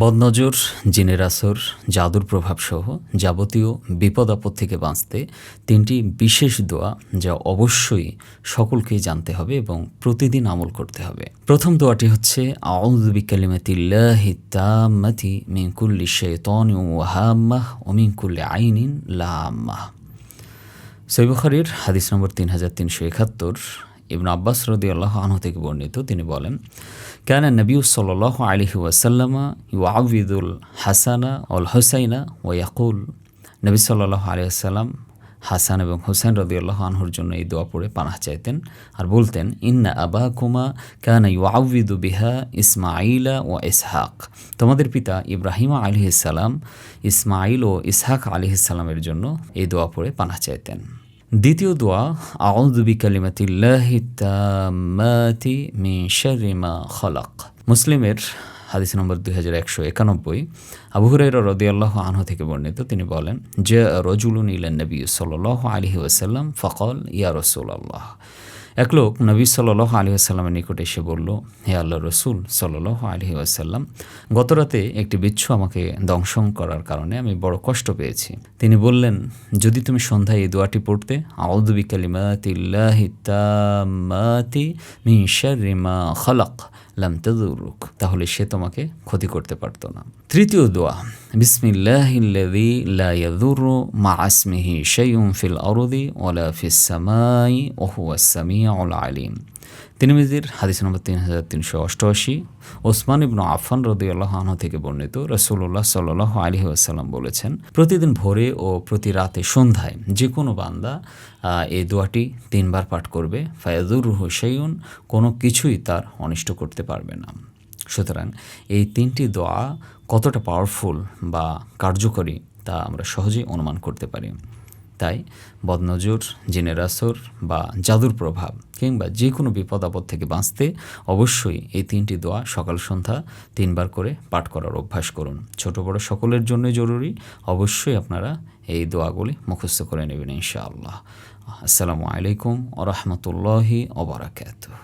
বদনজর, জিনের জাদুর প্রভাবসহ যাবতীয় বিপদ আপদ থেকে বাঁচতে তিনটি বিশেষ দোয়া যা অবশ্যই সকলকেই জানতে হবে এবং প্রতিদিন আমল করতে হবে। প্রথম দোয়াটি হচ্ছে আউদ্বিকালিমাতিল্লাহি তাম্মাতি কুল্লি শাইতানি ওয়া হাম্মাহ ওয়া কুল্লি আইনিন লাম্মাহ। সৈবখারির হাদিস নম্বর তিন হাজার তিনশো একাত্তর, ইবন আব্বাস রদি আল্লাহ আনহু থেকে বর্ণিত। তিনি বলেন নবী সাল আলহি ওয়াসাল্লামা ইউআবিদুল হাসানা অল হোসাইনা ও ইয়াকুল নবী সাল্লাহ আলিয়াল্লাম হাসান এবং হোসেন রদি আল্লাহ আনহুর জন্য এই দোয়া পড়ে পানাহ চাইতেন আর বলতেন, ইন্না আবা কুমা কানা ইউআবিদু বিহা ইসমাইলা ও ইসহাক। তোমাদের পিতা ইব্রাহিমা আলিহিসাল্লাম ইসমাইল ও ইসহাক আলিহিসাল্লামের জন্য এই দোয়া পড়ে পানাহ চাইতেন। দ্বিতীয় দোয়া আউদুবি বিকালিমাতিল্লাহি তাম্মাতি মিন শারিমা খলাক। মুসলিমের হাদিস নম্বর দুই হাজার একশো একানব্বই, আবু হুরাইরা রদিয়াল্লাহ আনহ থেকে বর্ণিত, তিনি বলেন যে রজুলুন ইলেন নবী সাল আলহি ওয়াসাল্লাম ফকল, ইয়া রসুল্লাহ এক লোক নবী সাল্লাহ আলী আসাল্লামের নিকটে এসে বলল, হে আল্লাহ রসুল সাল্লাহ আলহি আসাল্লাম গতরাতে একটি বিচ্ছু আমাকে দংশন করার কারণে আমি বড় কষ্ট পেয়েছি। তিনি বললেন, যদি তুমি সন্ধ্যায় এই দোয়াটি পড়তে আউদ্ কালিমাতিল্লাহি তাম্মাতি মিন শাররি মা খালাক। লাম তাদুরুক তাহলে সে তোমাকে ক্ষতি করতে পারতো না তৃতীয় দোয়া বিসমিল্লাহিল্লাযী লা ইয়াদুরু মা আসমিহি শাইউন ফিল আরদি ওয়ালা ফিস সামাই ওয়া হুয়াস সামিউল আলিম তিরমিজির হাদিস নম্বর তিন হাজার তিনশো অষ্টআশি। ওসমান ইবনু আফান রদি আল্লাহ আনহ থেকে বর্ণিত রসুল্লাহ সাল্লাহ আলী আসাল্লাম বলেছেন, প্রতিদিন ভোরে ও প্রতি রাতে সন্ধ্যায় যে কোনো বান্দা এই দোয়াটি তিনবার পাঠ করবে। ফায়াজুর হুসাইন কোনো কিছুই তার অনিষ্ট করতে পারবে না। সুতরাং এই তিনটি দোয়া কতটা পাওয়ারফুল বা কার্যকরী তা আমরা সহজেই অনুমান করতে পারি। তাই বদনজর জিনের আসর বা জাদুর প্রভাব কিংবা যে কোনো বিপদ আপদ থেকে বাঁচতে অবশ্যই এই তিনটি দোয়া সকাল সন্ধ্যা তিনবার করে পাঠ করার অভ্যাস করুন। ছোট বড় সকলের জন্য জরুরি। অবশ্যই আপনারা এই দোয়াগুলি মুখস্থ করে নেবেন ইনশাআল্লাহ। আসসালামু আলাইকুম ওরহমতুল্লাহি ওবরাকাতুহ